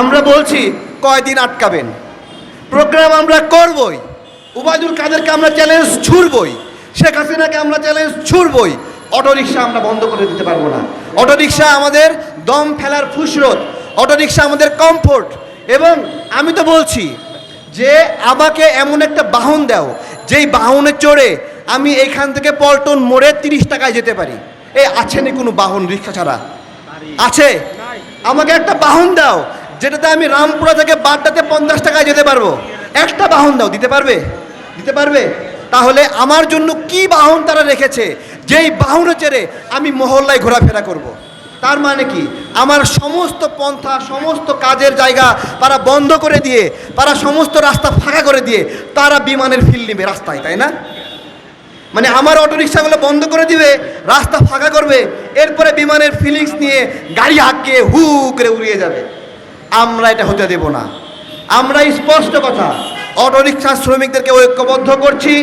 আমরা বলছি কয়দিন আটকাবেন। প্রোগ্রাম আমরা করবই। উবায়দুল কাদেরকে আমরা চ্যালেঞ্জ ছুড়বই। শেখ হাসিনাকে আমরা চ্যালেঞ্জ ছুড়বই। অটোরিকশা আমরা বন্ধ করে দিতে পারব না। অটোরিকশা আমাদের দম ফেলার ফুসরত। অটোরিকশা আমাদের কমফোর্ট এবং আমি তো বলছি যে আমাকে এমন একটা বাহন দাও, যেই বাহনে চড়ে আমি এখান থেকে পল্টন মোড়ে তিরিশ টাকায় যেতে পারি। এ, আছে নি কোনো বাহন রিক্সা ছাড়া? আছে? আমাকে একটা বাহন দাও যেটাতে আমি রামপুরা থেকে বাড্ডাতে পঞ্চাশ টাকায় যেতে পারব। একটা বাহন দাও, দিতে পারবে? দিতে পারবে? তাহলে আমার জন্য কি বাহন তারা রেখেছে? যেই বাহনে চেড়ে আমি মহল্লায় ঘোরাফেরা করব। তার মানে কি? আমার সমস্ত পন্থা, সমস্ত কাজের জায়গা তারা বন্ধ করে দিয়ে, তারা সমস্ত রাস্তা ফাঁকা করে দিয়ে, তারা বিমানের ফিল নেবে রাস্তায়, তাই না? মানে আমার অটো রিক্সাগুলো বন্ধ করে দিবে, রাস্তা ফাঁকা করবে, এরপরে বিমানের ফিলিংস নিয়ে গাড়ি হাঁকিয়ে হু করে উড়িয়ে যাবে। আমরা এটা হতে দেব না। আমরা স্পষ্ট কথা অটো রিক্সা শ্রমিকদেরকে ঐক্যবদ্ধ করছি,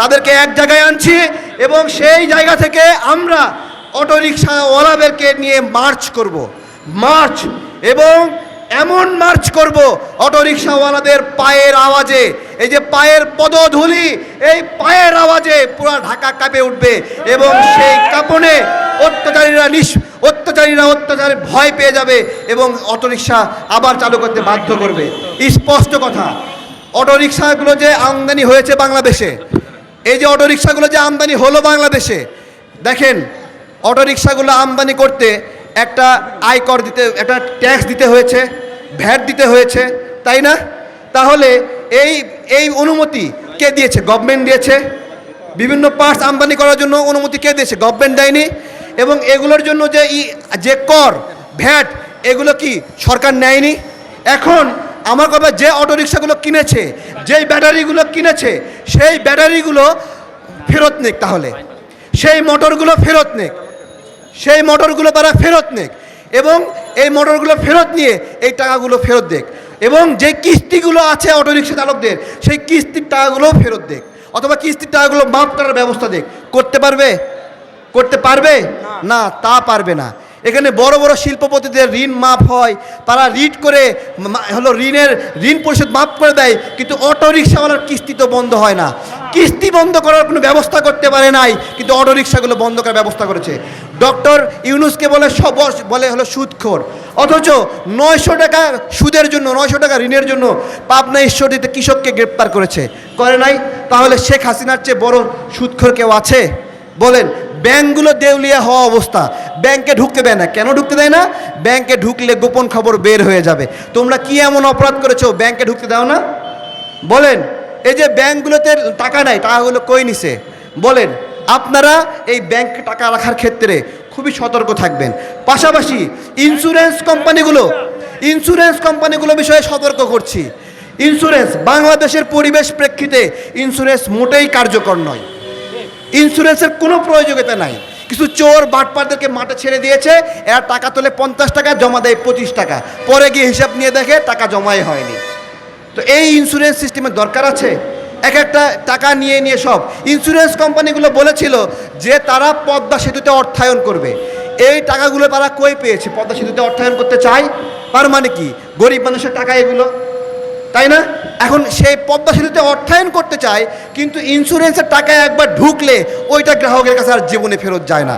তাদেরকে এক জায়গায় আনছি এবং সেই জায়গা থেকে আমরা অটো রিক্সাওয়ালাদেরকে নিয়ে মার্চ করব। মার্চ এবং এমন মার্চ করব অটো রিক্সাওয়ালাদের পায়ের আওয়াজে, এই যে পায়ের পদধূলি, এই পায়ের আওয়াজে পুরো ঢাকা কাঁপে উঠবে এবং সেই কাঁপনে অত্যাচারীরা নিঃ অত্যাচারীরা অত্যাচারে ভয় পেয়ে যাবে এবং অটোরিকশা আবার চালু করতে বাধ্য করবে। স্পষ্ট কথা। অটোরিকশাগুলো যে আমদানি হয়েছে বাংলাদেশে, এই যে অটোরিকশাগুলো যে আমদানি হলো বাংলাদেশে, দেখেন, অটোরিকশাগুলো আমদানি করতে একটা আয়কর দিতে, একটা ট্যাক্স দিতে হয়েছে, ভ্যাট দিতে হয়েছে, তাই না? তাহলে এই এই অনুমতি কে দিয়েছে? গভর্নমেন্ট দিয়েছে। বিভিন্ন পার্টস আমদানি করার জন্য অনুমতি কে দিয়েছে? গভর্নমেন্ট দেয়নি। এবং এগুলোর জন্য যে ই, যে কর, ভ্যাট, এগুলো কি সরকার নেয়নি? এখন আমার কথা যে অটোরিকশাগুলো কিনেছে, যেই ব্যাটারিগুলো কিনেছে, সেই ব্যাটারিগুলো ফেরত নেক তাহলে। সেই মোটরগুলো ফেরত নেক। সেই মোটরগুলো তারা ফেরত নেক এবং এই মোটরগুলো ফেরত নিয়ে এই টাকাগুলো ফেরত দেক এবং যে কিস্তিগুলো আছে অটোরিক্সা চালকদের, সেই কিস্তির টাকাগুলোও ফেরত দেক অথবা কিস্তির টাকাগুলো মাফ করার ব্যবস্থা দেক। করতে পারবে? করতে পারবে? না। তা পারবে না। এখানে বড় বড় শিল্পপতিদের ঋণ মাফ হয়। তারা রিট করে হলো ঋণের ঋণ পরিশোধ মাফ করে দেয় কিন্তু অটো রিক্সাওয়ালার কিস্তি তো বন্ধ হয় না। কিস্তি বন্ধ করার কোনো ব্যবস্থা করতে পারে নাই কিন্তু অটো রিক্সাগুলো বন্ধ করার ব্যবস্থা করেছে। ডক্টর ইউনুসকে বলে সব বলে হলো সুদখোর। অথচ নয়শো টাকা সুদের জন্য নয়শো টাকা ঋণের জন্য পাবনা ঈশ্বরদীতে কৃষককে গ্রেপ্তার করেছে। করে নাই? তাহলে শেখ হাসিনার চেয়ে বড় সুদখোর কেউ আছে? বলেন ব্যাংকগুলো দেউলিয়া হওয়া অবস্থা। ব্যাংকে ঢুকতে দেয় না। কেন ঢুকতে দেয় না? ব্যাংকে ঢুকলে গোপন খবর বের হয়ে যাবে। তোমরা কি এমন অপরাধ করেছ? ব্যাংকে ঢুকতে দাও না? বলেন, এই যে ব্যাংকগুলোতে টাকা নাই, টাকাগুলো কই নিছে? বলেন, আপনারা এই ব্যাংকে টাকা রাখার ক্ষেত্রে খুবই সতর্ক থাকবেন। পাশাপাশি ইন্স্যুরেন্স কোম্পানিগুলো ইন্স্যুরেন্স কোম্পানিগুলো বিষয়ে সতর্ক করছি। ইন্স্যুরেন্স বাংলাদেশের পরিবেশ প্রেক্ষিতে ইন্স্যুরেন্স মোটেই কার্যকর নয়। ইন্স্যুরেন্সের কোনো প্রয়োজনীয়তা নাই। কিছু চোর বাটপারদেরকে মাঠে ছেড়ে দিয়েছে, এরা টাকা তোলে পঞ্চাশ টাকা, জমা দেয় পঁচিশ টাকা। পরে গিয়ে হিসাব নিয়ে দেখে টাকা জমাই হয়নি। তো এই ইন্স্যুরেন্স সিস্টেমের দরকার আছে? এক একটা টাকা নিয়ে নিয়ে সব। ইন্স্যুরেন্স কোম্পানিগুলো বলেছিল যে তারা পদ্মা সেতুতে অর্থায়ন করবে। এই টাকাগুলো তারা কই পেয়েছে? পদ্মা সেতুতে অর্থায়ন করতে চায়? তার মানে কি? গরিব মানুষের টাকা এগুলো। তাই না? এখন সেই পদ্মা সেতুতে অর্থায়ন করতে চায়, কিন্তু ইন্স্যুরেন্সের টাকায় একবার ঢুকলে ওইটা গ্রাহকের কাছে আর জীবনে ফেরত যায় না।